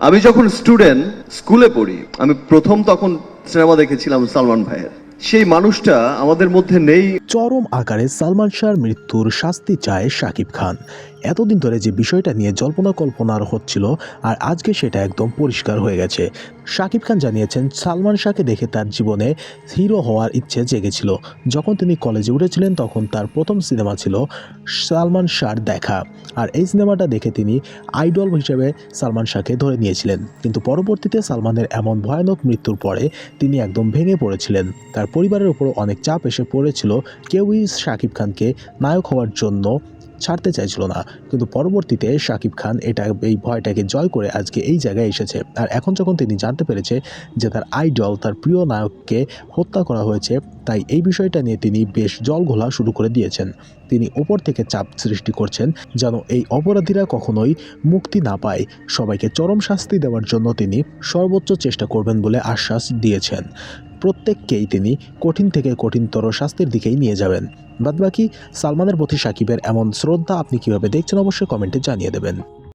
আমি যখন স্টুডেন্ট স্কুলে পড়ি আমি প্রথম তখন সিনেমা দেখেছিলাম সালমান ভাইয়ের। সেই মানুষটা আমাদের মধ্যে নেই। চরম আকারে সালমান শাহর মৃত্যুর শাস্তি চায় শাকিব খান। এতদিন ধরে যে বিষয়টা নিয়ে জল্পনা কল্পনার হচ্ছিল, আর আজকে সেটা একদম পরিষ্কার হয়ে গেছে। শাকিব খান জানিয়েছেন, সালমান শাহকে দেখে তার জীবনে হিরো হওয়ার ইচ্ছে জেগেছিল। যখন তিনি কলেজে উঠেছিলেন, তখন তার প্রথম সিনেমা ছিল সালমান শাহর দেখা। আর এই সিনেমাটা দেখে তিনি আইডল হিসেবে সালমান শাহকে ধরে নিয়েছিলেন। কিন্তু পরবর্তীতে সালমানের এমন ভয়ানক মৃত্যুর পরে তিনি একদম ভেঙে পড়েছিলেন। তার পরিবারের উপর অনেক চাপ এসে পড়েছিল। কেউই শাকিব খানকে নায়ক হওয়ার জন্য ছাড়তে চাইছিল না। কিন্তু পরবর্তীতে শাকিব খান এটা, এই ভয়টাকে জয় করে আজকে এই জায়গায় এসেছে। আর এখন যখন তিনি জানতে পেরেছে যে তার আইডল, তার প্রিয় নায়ককে হত্যা করা হয়েছে, তাই এই বিষয়টা নিয়ে তিনি বেশ জল ঘোলা শুরু করে দিয়েছেন। তিনি ওপর থেকে চাপ সৃষ্টি করছেন যেন এই অপরাধীরা কখনোই মুক্তি না পায়। সবাইকে চরম শাস্তি দেওয়ার জন্য তিনি সর্বোচ্চ চেষ্টা করবেন বলে আশ্বাস দিয়েছেন। প্রত্যেককেই তিনি কঠিন থেকে কঠিনতর শাস্তির দিকেই নিয়ে যাবেন। বাদবাকি সালমানের প্রতি সাকিবের এমন শ্রদ্ধা আপনি কীভাবে দেখছেন অবশ্যই কমেন্টে জানিয়ে দেবেন।